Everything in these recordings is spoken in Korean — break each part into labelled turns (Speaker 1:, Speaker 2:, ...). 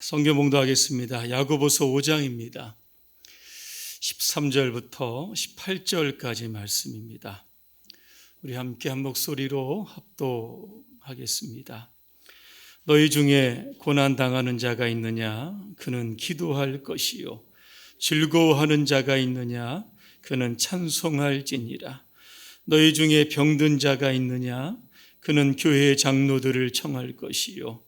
Speaker 1: 성경 봉도 하겠습니다. 야고보서 5장입니다. 13절부터 18절까지 말씀입니다. 우리 함께 한 목소리로 합도하겠습니다. 너희 중에 고난 당하는 자가 있느냐? 그는 기도할 것이요. 즐거워하는 자가 있느냐? 그는 찬송할지니라. 너희 중에 병든 자가 있느냐? 그는 교회 장로들을 청할 것이요.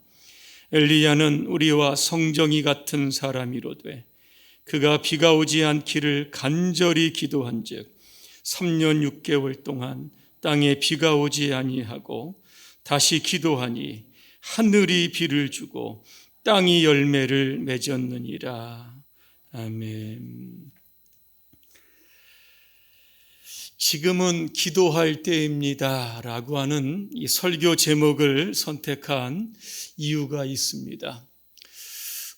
Speaker 1: 엘리야는 우리와 성정이 같은 사람이로되 그가 비가 오지 않기를 간절히 기도한즉 3년 6개월 동안 땅에 비가 오지 아니하고 다시 기도하니 하늘이 비를 주고 땅이 열매를 맺었느니라. 아멘. 지금은 기도할 때입니다. 라고 하는 이 설교 제목을 선택한 이유가 있습니다.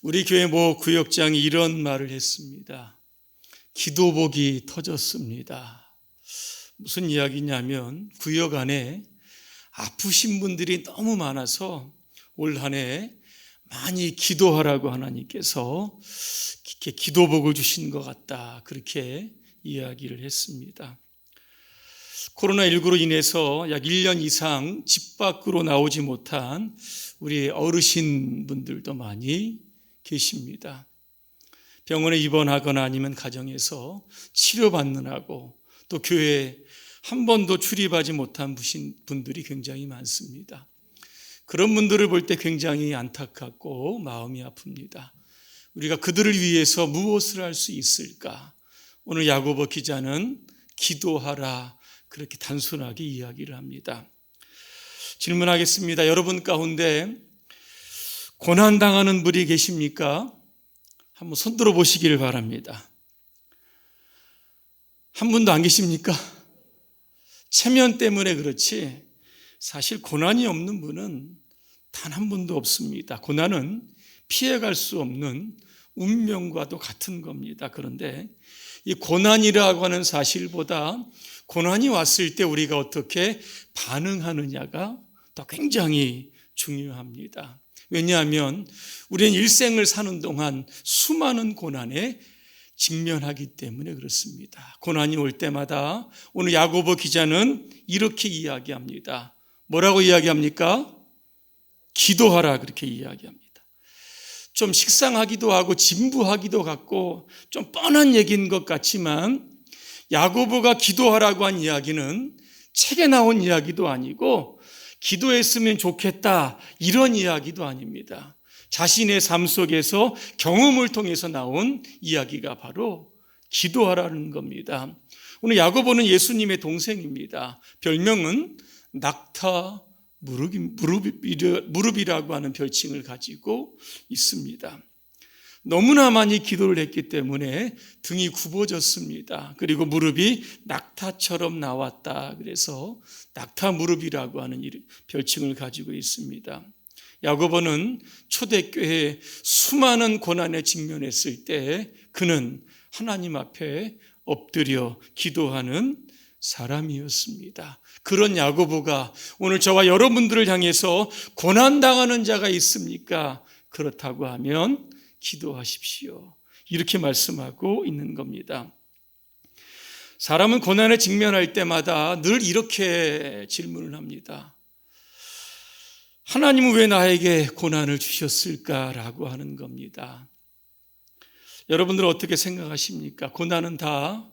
Speaker 1: 우리 교회 모 구역장이 이런 말을 했습니다. 기도복이 터졌습니다. 무슨 이야기냐면 구역 안에 아프신 분들이 너무 많아서 올 한 해 많이 기도하라고 하나님께서 기도복을 주신 것 같다. 그렇게 이야기를 했습니다. 코로나19로 인해서 약 1년 이상 집 밖으로 나오지 못한 우리 어르신 분들도 많이 계십니다. 병원에 입원하거나 아니면 가정에서 치료받느라고 또 교회에 한 번도 출입하지 못한 분들이 굉장히 많습니다. 그런 분들을 볼 때 굉장히 안타깝고 마음이 아픕니다. 우리가 그들을 위해서 무엇을 할 수 있을까? 오늘 야고보 기자는 기도하라 그렇게 단순하게 이야기를 합니다. 질문하겠습니다. 여러분 가운데 고난 당하는 분이 계십니까? 한번 손 들어 보시기를 바랍니다. 한 분도 안 계십니까? 체면 때문에 그렇지 사실 고난이 없는 분은 단 한 분도 없습니다. 고난은 피해갈 수 없는 운명과도 같은 겁니다. 그런데 이 고난이라고 하는 사실보다 고난이 왔을 때 우리가 어떻게 반응하느냐가 더 굉장히 중요합니다. 왜냐하면 우리는 일생을 사는 동안 수많은 고난에 직면하기 때문에 그렇습니다. 고난이 올 때마다 오늘 야고보 기자는 이렇게 이야기합니다. 뭐라고 이야기합니까? 기도하라 그렇게 이야기합니다. 좀 식상하기도 하고 진부하기도 같고 좀 뻔한 얘기인 것 같지만 야고보가 기도하라고 한 이야기는 책에 나온 이야기도 아니고 기도했으면 좋겠다 이런 이야기도 아닙니다. 자신의 삶 속에서 경험을 통해서 나온 이야기가 바로 기도하라는 겁니다. 오늘 야고보는 예수님의 동생입니다. 별명은 낙타 무릎이라고 하는 별칭을 가지고 있습니다. 너무나 많이 기도를 했기 때문에 등이 굽어졌습니다. 그리고 무릎이 낙타처럼 나왔다. 그래서 낙타 무릎이라고 하는 별칭을 가지고 있습니다. 야고보는 초대교회 수많은 고난에 직면했을 때 그는 하나님 앞에 엎드려 기도하는 사람이었습니다. 그런 야고보가 오늘 저와 여러분들을 향해서 고난 당하는 자가 있습니까? 그렇다고 하면 기도하십시오. 이렇게 말씀하고 있는 겁니다. 사람은 고난에 직면할 때마다 늘 이렇게 질문을 합니다. 하나님은 왜 나에게 고난을 주셨을까라고 하는 겁니다. 여러분들 어떻게 생각하십니까? 고난은 다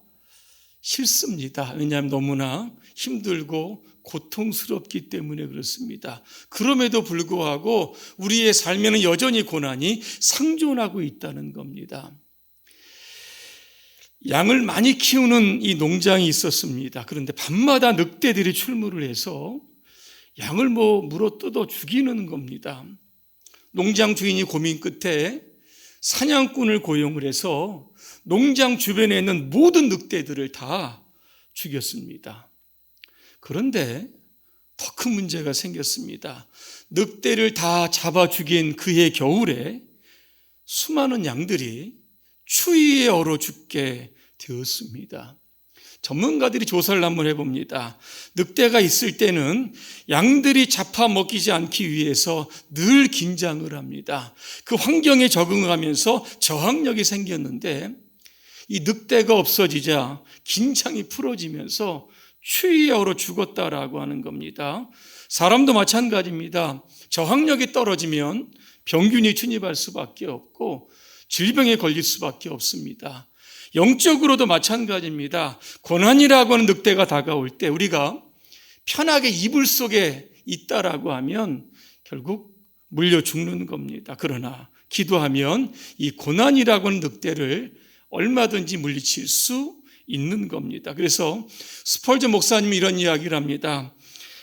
Speaker 1: 싫습니다. 왜냐하면 너무나 힘들고 고통스럽기 때문에 그렇습니다. 그럼에도 불구하고 우리의 삶에는 여전히 고난이 상존하고 있다는 겁니다. 양을 많이 키우는 이 농장이 있었습니다. 그런데 밤마다 늑대들이 출몰을 해서 양을 뭐 물어 뜯어 죽이는 겁니다. 농장 주인이 고민 끝에 사냥꾼을 고용을 해서 농장 주변에 있는 모든 늑대들을 다 죽였습니다. 그런데 더 큰 문제가 생겼습니다. 늑대를 다 잡아 죽인 그해 겨울에 수많은 양들이 추위에 얼어 죽게 되었습니다. 전문가들이 조사를 한번 해봅니다. 늑대가 있을 때는 양들이 잡아먹히지 않기 위해서 늘 긴장을 합니다. 그 환경에 적응하면서 저항력이 생겼는데 이 늑대가 없어지자 긴장이 풀어지면서 얼어 죽었다라고 하는 겁니다. 사람도 마찬가지입니다. 저항력이 떨어지면 병균이 침입할 수밖에 없고 질병에 걸릴 수밖에 없습니다. 영적으로도 마찬가지입니다. 고난이라고 하는 늑대가 다가올 때 우리가 편하게 이불 속에 있다라고 하면 결국 물려 죽는 겁니다. 그러나 기도하면 이 고난이라고 하는 늑대를 얼마든지 물리칠 수 있는 겁니다. 그래서 스펄저 목사님이 이런 이야기를 합니다.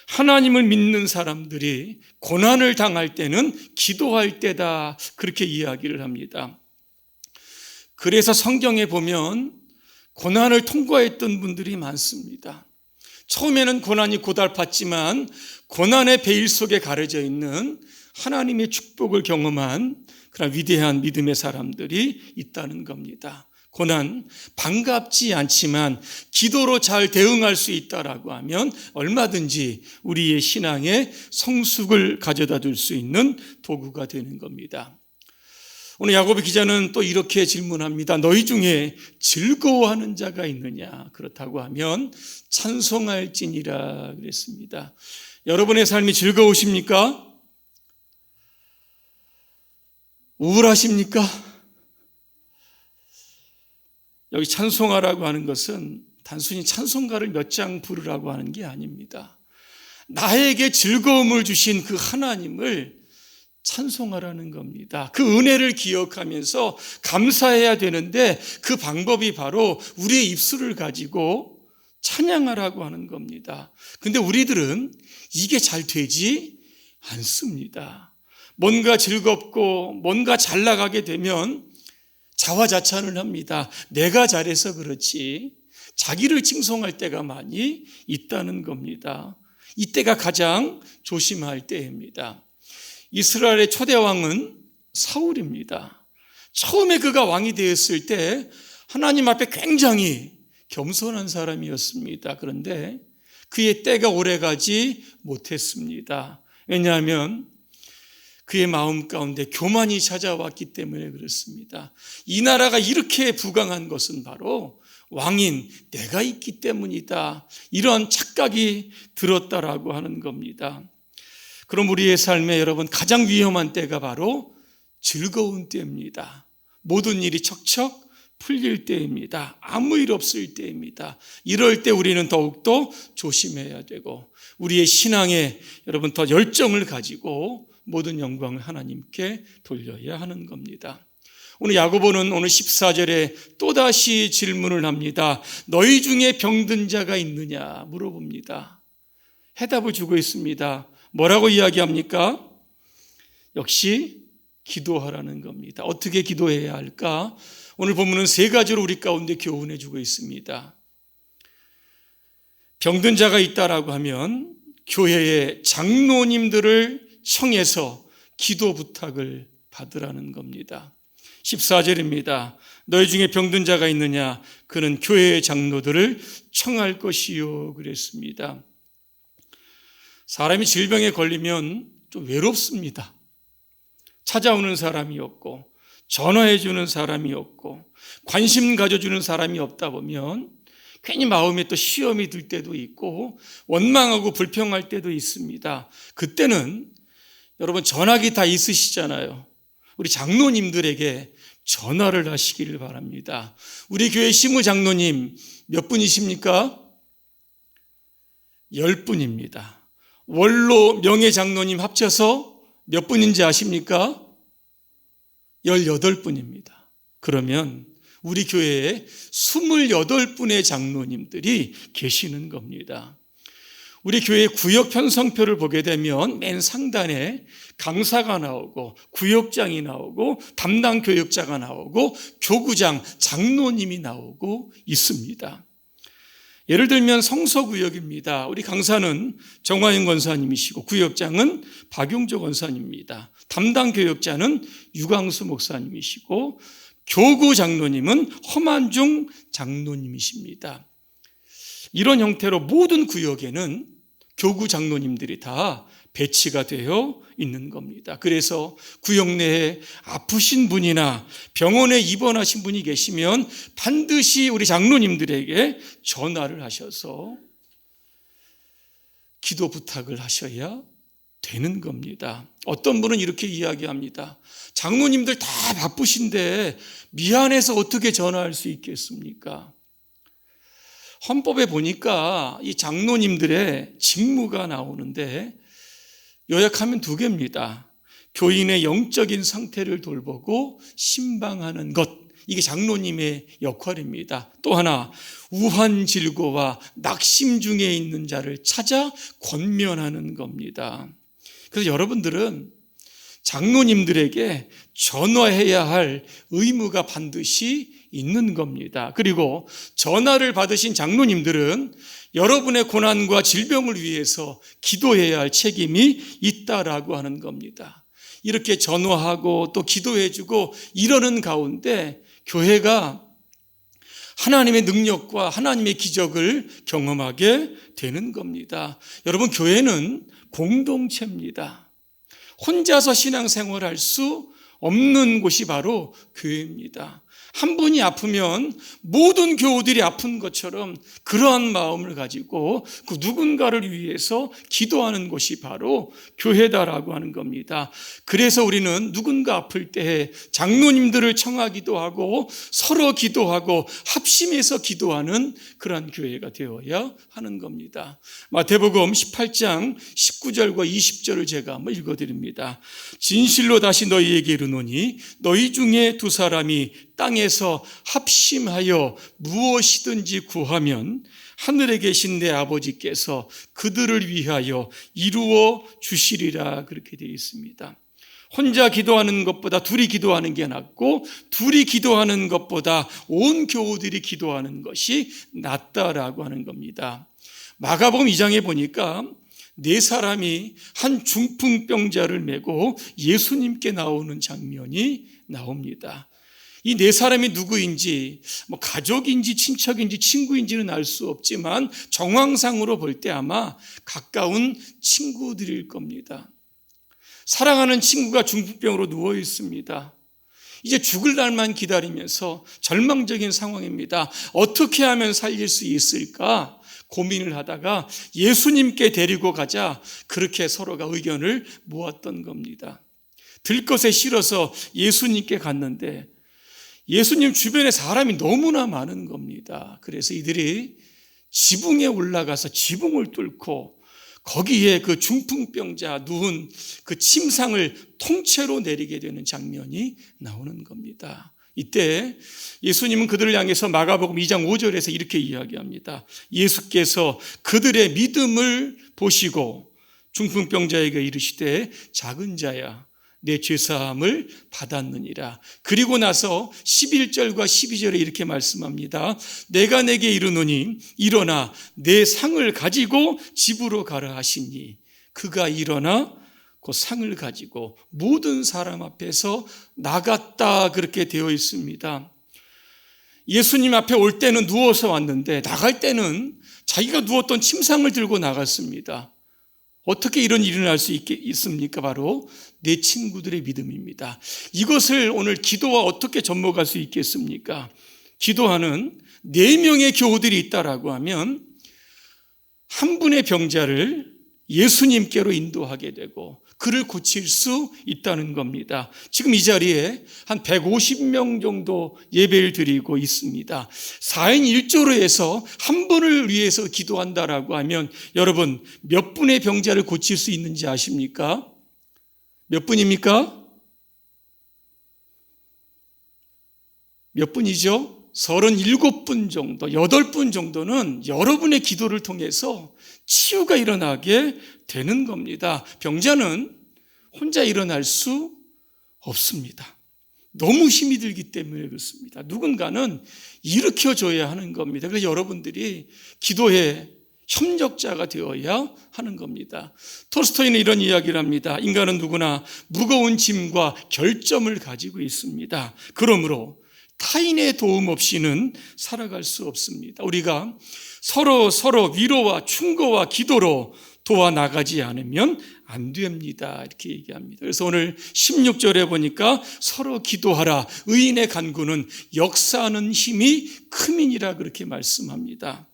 Speaker 1: 하나님을 믿는 사람들이 고난을 당할 때는 기도할 때다. 그렇게 이야기를 합니다. 그래서 성경에 보면 고난을 통과했던 분들이 많습니다. 처음에는 고난이 고달팠지만 고난의 베일 속에 가려져 있는 하나님의 축복을 경험한 그런 위대한 믿음의 사람들이 있다는 겁니다. 고난 반갑지 않지만 기도로 잘 대응할 수 있다라고 하면 얼마든지 우리의 신앙에 성숙을 가져다 줄 수 있는 도구가 되는 겁니다. 오늘 야고보 기자는 또 이렇게 질문합니다. 너희 중에 즐거워하는 자가 있느냐? 그렇다고 하면 찬송할지니라 그랬습니다. 여러분의 삶이 즐거우십니까? 우울하십니까? 여기 찬송하라고 하는 것은 단순히 찬송가를 몇 장 부르라고 하는 게 아닙니다. 나에게 즐거움을 주신 그 하나님을 찬송하라는 겁니다. 그 은혜를 기억하면서 감사해야 되는데 그 방법이 바로 우리의 입술을 가지고 찬양하라고 하는 겁니다. 근데 우리들은 이게 잘 되지 않습니다. 뭔가 즐겁고 뭔가 잘 나가게 되면 자화자찬을 합니다. 내가 잘해서 그렇지. 자기를 칭송할 때가 많이 있다는 겁니다. 이때가 가장 조심할 때입니다. 이스라엘의 초대 왕은 사울입니다. 처음에 그가 왕이 되었을 때 하나님 앞에 굉장히 겸손한 사람이었습니다. 그런데 그의 때가 오래가지 못했습니다. 왜냐하면 그의 마음 가운데 교만이 찾아왔기 때문에 그렇습니다. 이 나라가 이렇게 부강한 것은 바로 왕인 내가 있기 때문이다. 이런 착각이 들었다라고 하는 겁니다. 그럼 우리의 삶에 여러분 가장 위험한 때가 바로 즐거운 때입니다. 모든 일이 척척 풀릴 때입니다. 아무 일 없을 때입니다. 이럴 때 우리는 더욱더 조심해야 되고 우리의 신앙에 여러분 더 열정을 가지고 모든 영광을 하나님께 돌려야 하는 겁니다. 오늘 야고보는 오늘 14절에 또다시 질문을 합니다. 너희 중에 병든 자가 있느냐 물어봅니다. 해답을 주고 있습니다. 뭐라고 이야기합니까? 역시 기도하라는 겁니다. 어떻게 기도해야 할까? 오늘 본문은 세 가지로 우리 가운데 교훈해 주고 있습니다. 병든 자가 있다라고 하면 교회의 장로님들을 청해서 기도 부탁을 받으라는 겁니다. 14절입니다. 너희 중에 병든 자가 있느냐? 그는 교회의 장로들을 청할 것이요. 그랬습니다. 사람이 질병에 걸리면 좀 외롭습니다. 찾아오는 사람이 없고, 전화해 주는 사람이 없고, 관심 가져주는 사람이 없다 보면 괜히 마음에 또 시험이 들 때도 있고, 원망하고 불평할 때도 있습니다. 그때는 여러분 전화기 다 있으시잖아요. 우리 장로님들에게 전화를 하시기를 바랍니다. 우리 교회 시무 장로님 몇 분이십니까? 열 분입니다. 원로 명예 장로님 합쳐서 몇 분인지 아십니까? 18분입니다. 그러면 우리 교회에 28분의 장로님들이 계시는 겁니다. 우리 교회 구역 편성표를 보게 되면 맨 상단에 강사가 나오고 구역장이 나오고 담당 교역자가 나오고 교구장, 장로님이 나오고 있습니다. 예를 들면 성서구역입니다. 우리 강사는 정화영 권사님이시고 구역장은 박용조 권사님입니다. 담당 교역자는 유광수 목사님이시고 교구 장로님은 허만중 장로님이십니다. 이런 형태로 모든 구역에는 교구 장로님들이 다 배치가 되어 있는 겁니다. 그래서 구역 내에 아프신 분이나 병원에 입원하신 분이 계시면 반드시 우리 장로님들에게 전화를 하셔서 기도 부탁을 하셔야 되는 겁니다. 어떤 분은 이렇게 이야기합니다. 장로님들 다 바쁘신데 미안해서 어떻게 전화할 수 있겠습니까? 헌법에 보니까 이 장로님들의 직무가 나오는데 요약하면 두 개입니다. 교인의 영적인 상태를 돌보고 신방하는 것. 이게 장로님의 역할입니다. 또 하나, 우환질고와 낙심 중에 있는 자를 찾아 권면하는 겁니다. 그래서 여러분들은 장로님들에게 전화해야 할 의무가 반드시 있는 겁니다. 그리고 전화를 받으신 장로님들은 여러분의 고난과 질병을 위해서 기도해야 할 책임이 있다라고 하는 겁니다. 이렇게 전화하고 또 기도해주고 이러는 가운데 교회가 하나님의 능력과 하나님의 기적을 경험하게 되는 겁니다. 여러분, 교회는 공동체입니다. 혼자서 신앙생활 할 수 없는 곳이 바로 교회입니다. 한 분이 아프면 모든 교우들이 아픈 것처럼 그러한 마음을 가지고 그 누군가를 위해서 기도하는 곳이 바로 교회다라고 하는 겁니다. 그래서 우리는 누군가 아플 때 장로님들을 청하기도 하고 서로 기도하고 합심해서 기도하는 그러한 교회가 되어야 하는 겁니다. 마태복음 18장 19절과 20절을 제가 한번 읽어드립니다. 진실로 다시 너희에게 이르노니 너희 중에 두 사람이 땅 에서 합심하여 무엇이든지 구하면 하늘에 계신 내 아버지께서 그들을 위하여 이루어 주시리라 그렇게 되어 있습니다. 혼자 기도하는 것보다 둘이 기도하는 게 낫고 둘이 기도하는 것보다 온 교우들이 기도하는 것이 낫다라고 하는 겁니다. 마가복음 2장에 보니까 네 사람이 한 중풍병자를 메고 예수님께 나오는 장면이 나옵니다. 이 네 사람이 누구인지, 뭐 가족인지 친척인지 친구인지는 알 수 없지만 정황상으로 볼 때 아마 가까운 친구들일 겁니다. 사랑하는 친구가 중풍병으로 누워 있습니다. 이제 죽을 날만 기다리면서 절망적인 상황입니다. 어떻게 하면 살릴 수 있을까? 고민을 하다가 예수님께 데리고 가자 그렇게 서로가 의견을 모았던 겁니다. 들 것에 실어서 예수님께 갔는데 예수님 주변에 사람이 너무나 많은 겁니다. 그래서 이들이 지붕에 올라가서 지붕을 뚫고 거기에 그 중풍병자 누운 그 침상을 통째로 내리게 되는 장면이 나오는 겁니다. 이때 예수님은 그들을 향해서 마가복음 2장 5절에서 이렇게 이야기합니다. 예수께서 그들의 믿음을 보시고 중풍병자에게 이르시되 작은 자야 내 죄사함을 받았느니라. 그리고 나서 11절과 12절에 이렇게 말씀합니다. 내가 내게 이르노니 일어나 내 상을 가지고 집으로 가라 하시니 그가 일어나 그 상을 가지고 모든 사람 앞에서 나갔다 그렇게 되어 있습니다. 예수님 앞에 올 때는 누워서 왔는데 나갈 때는 자기가 누웠던 침상을 들고 나갔습니다. 어떻게 이런 일이 날수 있습니까? 바로 내 친구들의 믿음입니다. 이것을 오늘 기도와 어떻게 접목할 수 있겠습니까? 기도하는 네 명의 교우들이 있다라고 하면 한 분의 병자를 예수님께로 인도하게 되고 그를 고칠 수 있다는 겁니다. 지금 이 자리에 한 150명 정도 예배를 드리고 있습니다. 4인 1조로 해서 한 분을 위해서 기도한다라고 하면 여러분 몇 분의 병자를 고칠 수 있는지 아십니까? 몇 분입니까? 몇 분이죠? 37분 정도, 8분 정도는 여러분의 기도를 통해서 치유가 일어나게 되는 겁니다. 병자는 혼자 일어날 수 없습니다. 너무 힘이 들기 때문에 그렇습니다. 누군가는 일으켜줘야 하는 겁니다. 그래서 여러분들이 기도에 협력자가 되어야 하는 겁니다. 톨스토이는 이런 이야기를 합니다. 인간은 누구나 무거운 짐과 결점을 가지고 있습니다. 그러므로 타인의 도움 없이는 살아갈 수 없습니다. 우리가 서로 서로 위로와 충고와 기도로 도와 나가지 않으면 안 됩니다. 이렇게 얘기합니다. 그래서 오늘 16절에 보니까 서로 기도하라. 의인의 간구는 역사하는 힘이 크민이라 그렇게 말씀합니다.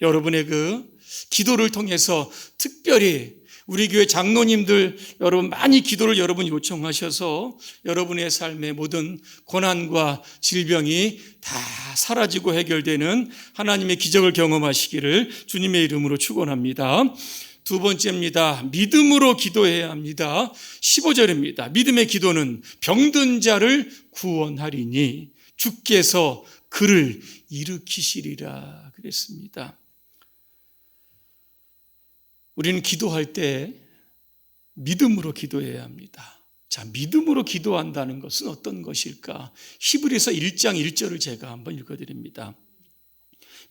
Speaker 1: 여러분의 그 기도를 통해서 특별히 우리 교회 장로님들 여러분 많이 기도를 여러분 요청하셔서 여러분의 삶의 모든 고난과 질병이 다 사라지고 해결되는 하나님의 기적을 경험하시기를 주님의 이름으로 축원합니다. 두 번째입니다. 믿음으로 기도해야 합니다. 15절입니다. 믿음의 기도는 병든 자를 구원하리니 주께서 그를 일으키시리라 그랬습니다. 우리는 기도할 때 믿음으로 기도해야 합니다. 자, 믿음으로 기도한다는 것은 어떤 것일까? 히브리서 1장 1절을 제가 한번 읽어드립니다.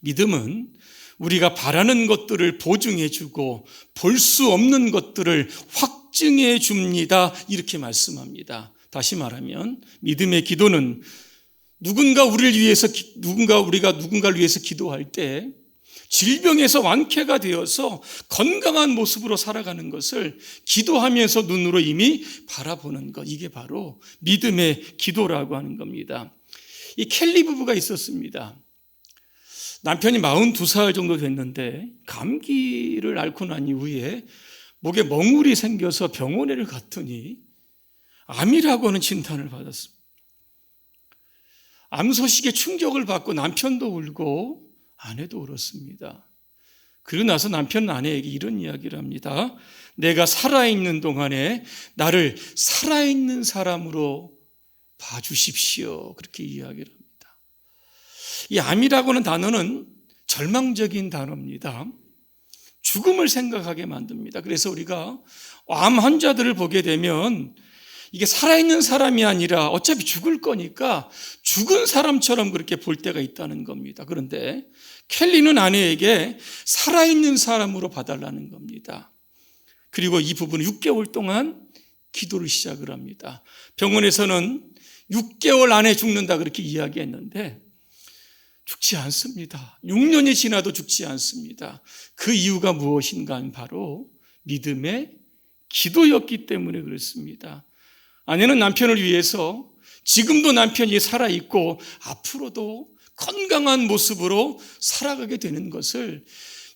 Speaker 1: 믿음은 우리가 바라는 것들을 보증해 주고 볼 수 없는 것들을 확증해 줍니다. 이렇게 말씀합니다. 다시 말하면 믿음의 기도는 누군가 우리를 위해서 누군가 우리가 누군가를 위해서 기도할 때 질병에서 완쾌가 되어서 건강한 모습으로 살아가는 것을 기도하면서 눈으로 이미 바라보는 것. 이게 바로 믿음의 기도라고 하는 겁니다. 이 켈리 부부가 있었습니다. 남편이 42살 정도 됐는데 감기를 앓고 난 이후에 목에 멍울이 생겨서 병원에 갔더니 암이라고 하는 진단을 받았습니다. 암 소식에 충격을 받고 남편도 울고 아내도 울었습니다. 그리고 나서 남편은 아내에게 이런 이야기를 합니다. 내가 살아있는 동안에 나를 살아있는 사람으로 봐주십시오. 그렇게 이야기를 합니다. 이 암이라고는 단어는 절망적인 단어입니다. 죽음을 생각하게 만듭니다. 그래서 우리가 암 환자들을 보게 되면 이게 살아있는 사람이 아니라 어차피 죽을 거니까 죽은 사람처럼 그렇게 볼 때가 있다는 겁니다. 그런데 켈리는 아내에게 살아있는 사람으로 봐달라는 겁니다. 그리고 이 부분은 6개월 동안 기도를 시작을 합니다. 병원에서는 6개월 안에 죽는다 그렇게 이야기했는데 죽지 않습니다. 6년이 지나도 죽지 않습니다. 그 이유가 무엇인가 바로 믿음의 기도였기 때문에 그렇습니다. 아내는 남편을 위해서 지금도 남편이 살아있고 앞으로도 건강한 모습으로 살아가게 되는 것을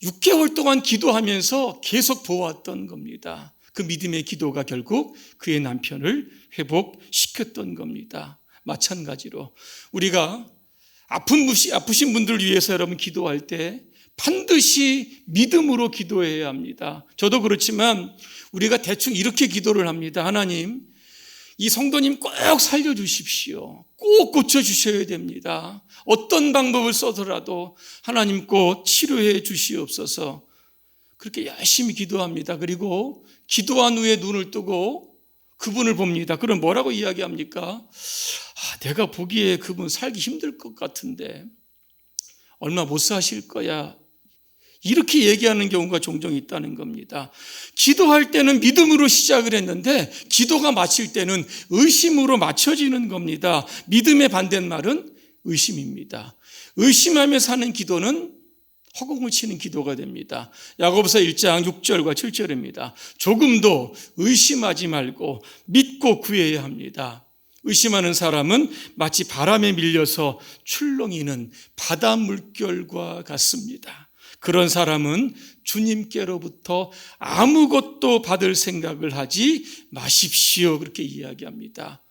Speaker 1: 6개월 동안 기도하면서 계속 보았던 겁니다. 그 믿음의 기도가 결국 그의 남편을 회복시켰던 겁니다. 마찬가지로 우리가 아픈 아프신 분들을 위해서 여러분 기도할 때 반드시 믿음으로 기도해야 합니다. 저도 그렇지만 우리가 대충 이렇게 기도를 합니다. 하나님, 이 성도님 꼭 살려주십시오. 꼭 고쳐주셔야 됩니다. 어떤 방법을 써더라도 하나님 꼭 치료해 주시옵소서. 그렇게 열심히 기도합니다. 그리고 기도한 후에 눈을 뜨고 그분을 봅니다. 그럼 뭐라고 이야기합니까? 아, 내가 보기에 그분 살기 힘들 것 같은데 얼마 못 사실 거야. 이렇게 얘기하는 경우가 종종 있다는 겁니다. 기도할 때는 믿음으로 시작을 했는데 기도가 마칠 때는 의심으로 맞춰지는 겁니다. 믿음의 반대말은 의심입니다. 의심하며 사는 기도는 허공을 치는 기도가 됩니다. 야고보서 1장 6절과 7절입니다. 조금도 의심하지 말고 믿고 구해야 합니다. 의심하는 사람은 마치 바람에 밀려서 출렁이는 바다 물결과 같습니다. 그런 사람은 주님께로부터 아무것도 받을 생각을 하지 마십시오. 그렇게 이야기합니다.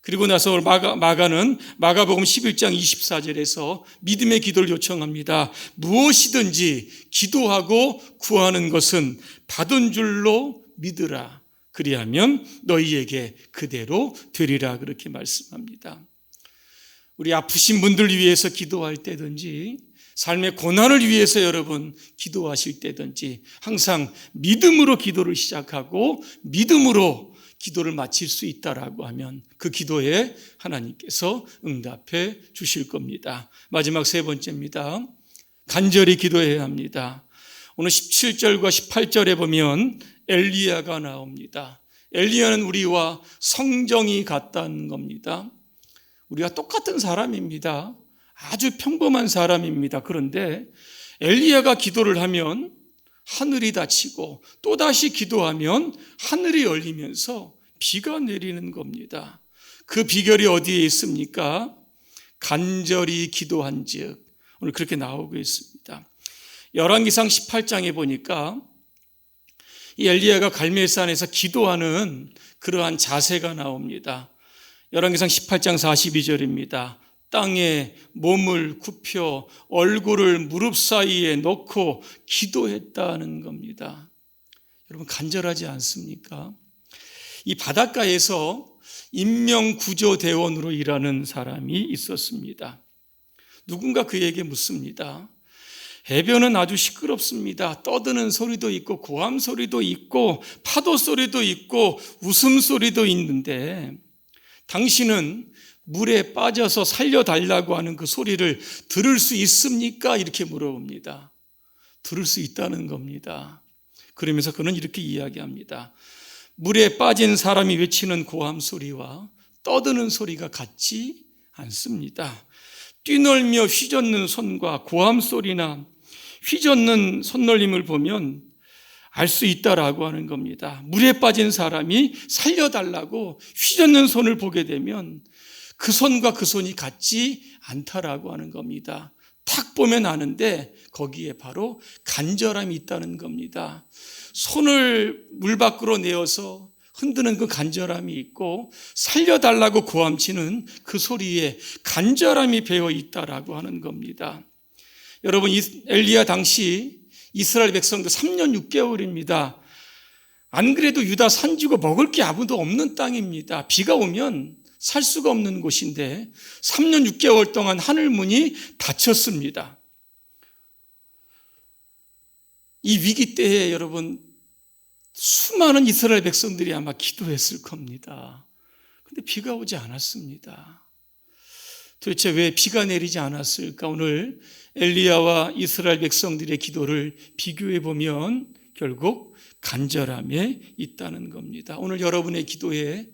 Speaker 1: 그리고 나서 마가, 마가는 마가복음 11장 24절에서 믿음의 기도를 요청합니다. 무엇이든지 기도하고 구하는 것은 받은 줄로 믿으라. 그리하면 너희에게 그대로 되리라. 그렇게 말씀합니다. 우리 아프신 분들 위해서 기도할 때든지 삶의 고난을 위해서 여러분 기도하실 때든지 항상 믿음으로 기도를 시작하고 믿음으로 기도를 마칠 수 있다라고 하면 그 기도에 하나님께서 응답해 주실 겁니다. 마지막 세 번째입니다. 간절히 기도해야 합니다. 오늘 17절과 18절에 보면 엘리야가 나옵니다. 엘리야는 우리와 성정이 같다는 겁니다. 우리가 똑같은 사람입니다. 아주 평범한 사람입니다. 그런데 엘리야가 기도를 하면 하늘이 닫히고 또다시 기도하면 하늘이 열리면서 비가 내리는 겁니다. 그 비결이 어디에 있습니까? 간절히 기도한 즉 오늘 그렇게 나오고 있습니다. 열왕기상 18장에 보니까 이 엘리야가 갈멜산에서 기도하는 그러한 자세가 나옵니다. 열왕기상 18장 42절입니다. 땅에 몸을 굽혀 얼굴을 무릎 사이에 놓고 기도했다는 겁니다. 여러분 간절하지 않습니까? 이 바닷가에서 인명구조대원으로 일하는 사람이 있었습니다. 누군가 그에게 묻습니다. 해변은 아주 시끄럽습니다. 떠드는 소리도 있고 고함 소리도 있고 파도 소리도 있고 웃음 소리도 있는데 당신은 물에 빠져서 살려달라고 하는 그 소리를 들을 수 있습니까? 이렇게 물어봅니다. 들을 수 있다는 겁니다. 그러면서 그는 이렇게 이야기합니다. 물에 빠진 사람이 외치는 고함 소리와 떠드는 소리가 같지 않습니다. 뛰놀며 휘젓는 손과 고함 소리나 휘젓는 손놀림을 보면 알 수 있다라고 하는 겁니다. 물에 빠진 사람이 살려달라고 휘젓는 손을 보게 되면 그 손과 그 손이 같지 않다라고 하는 겁니다. 탁 보면 아는데 거기에 바로 간절함이 있다는 겁니다. 손을 물 밖으로 내어서 흔드는 그 간절함이 있고 살려달라고 고함치는 그 소리에 간절함이 배어 있다라고 하는 겁니다. 여러분 엘리야 당시 이스라엘 백성들 3년 6개월입니다. 안 그래도 유다 산지고 먹을 게 아무도 없는 땅입니다. 비가 오면 살 수가 없는 곳인데 3년 6개월 동안 하늘 문이 닫혔습니다. 이 위기 때에 여러분 수많은 이스라엘 백성들이 아마 기도했을 겁니다. 근데 비가 오지 않았습니다. 도대체 왜 비가 내리지 않았을까? 오늘 엘리야와 이스라엘 백성들의 기도를 비교해 보면 결국 간절함에 있다는 겁니다. 오늘 여러분의 기도에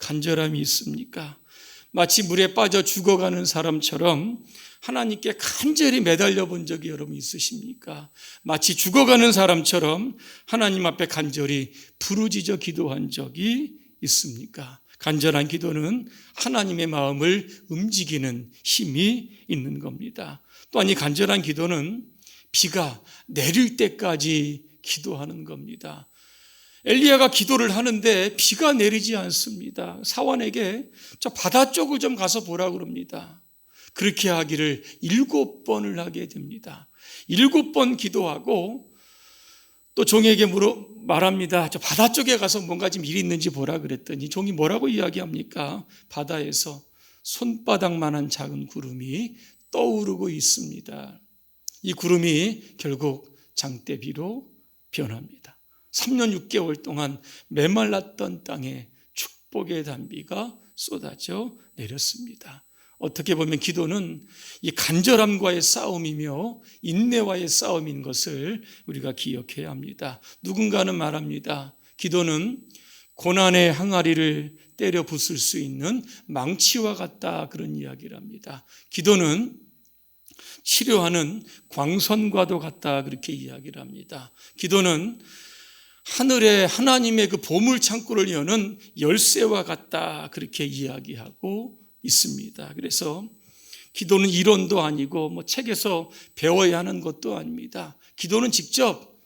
Speaker 1: 간절함이 있습니까? 마치 물에 빠져 죽어가는 사람처럼 하나님께 간절히 매달려 본 적이 여러분 있으십니까? 마치 죽어가는 사람처럼 하나님 앞에 간절히 부르짖어 기도한 적이 있습니까? 간절한 기도는 하나님의 마음을 움직이는 힘이 있는 겁니다. 또한 이 간절한 기도는 비가 내릴 때까지 기도하는 겁니다. 엘리야가 기도를 하는데 비가 내리지 않습니다. 사원에게 저 바다 쪽을 좀 가서 보라 그럽니다. 그렇게 하기를 일곱 번을 하게 됩니다. 일곱 번 기도하고 또 종에게 물어 말합니다. 저 바다 쪽에 가서 뭔가 좀 일이 있는지 보라 그랬더니 종이 뭐라고 이야기합니까? 바다에서 손바닥만한 작은 구름이 떠오르고 있습니다. 이 구름이 결국 장대비로 변합니다. 3년 6개월 동안 메말랐던 땅에 축복의 단비가 쏟아져 내렸습니다. 어떻게 보면 기도는 이 간절함과의 싸움이며 인내와의 싸움인 것을 우리가 기억해야 합니다. 누군가는 말합니다. 기도는 고난의 항아리를 때려 부술 수 있는 망치와 같다 그런 이야기를 합니다. 기도는 치료하는 광선과도 같다 그렇게 이야기를 합니다. 기도는 하늘에 하나님의 그 보물 창고를 여는 열쇠와 같다 그렇게 이야기하고 있습니다. 그래서 기도는 이론도 아니고 뭐 책에서 배워야 하는 것도 아닙니다. 기도는 직접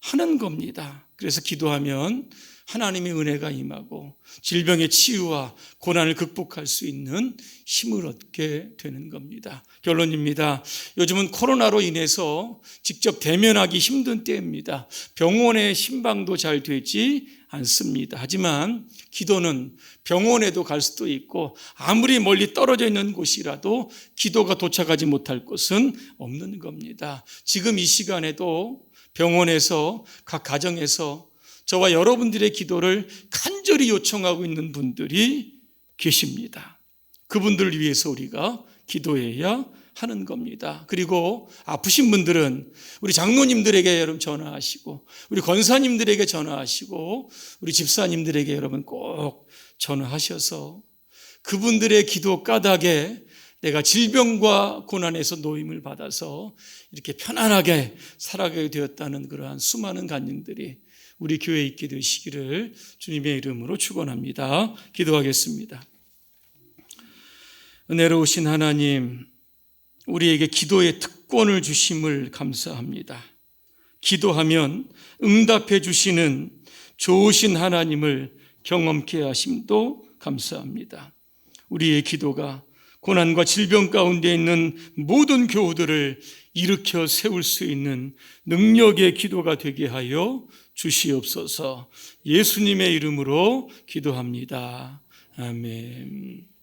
Speaker 1: 하는 겁니다. 그래서 기도하면 하나님의 은혜가 임하고 질병의 치유와 고난을 극복할 수 있는 힘을 얻게 되는 겁니다. 결론입니다. 요즘은 코로나로 인해서 직접 대면하기 힘든 때입니다. 병원의 신방도 잘 되지 않습니다. 하지만 기도는 병원에도 갈 수도 있고 아무리 멀리 떨어져 있는 곳이라도 기도가 도착하지 못할 곳은 없는 겁니다. 지금 이 시간에도 병원에서 각 가정에서 저와 여러분들의 기도를 간절히 요청하고 있는 분들이 계십니다. 그분들을 위해서 우리가 기도해야 하는 겁니다. 그리고 아프신 분들은 우리 장로님들에게 여러분 전화하시고, 우리 권사님들에게 전화하시고, 우리 집사님들에게 여러분 꼭 전화하셔서 그분들의 기도 까닭에 내가 질병과 고난에서 노임을 받아서 이렇게 편안하게 살아가게 되었다는 그러한 수많은 간증들이 우리 교회에 있게 되시기를 주님의 이름으로 축원합니다. 기도하겠습니다. 은혜로우신 하나님, 우리에게 기도의 특권을 주심을 감사합니다. 기도하면 응답해 주시는 좋으신 하나님을 경험케 하심도 감사합니다. 우리의 기도가 고난과 질병 가운데 있는 모든 교우들을 일으켜 세울 수 있는 능력의 기도가 되게 하여 주시옵소서 예수님의 이름으로 기도합니다. 아멘.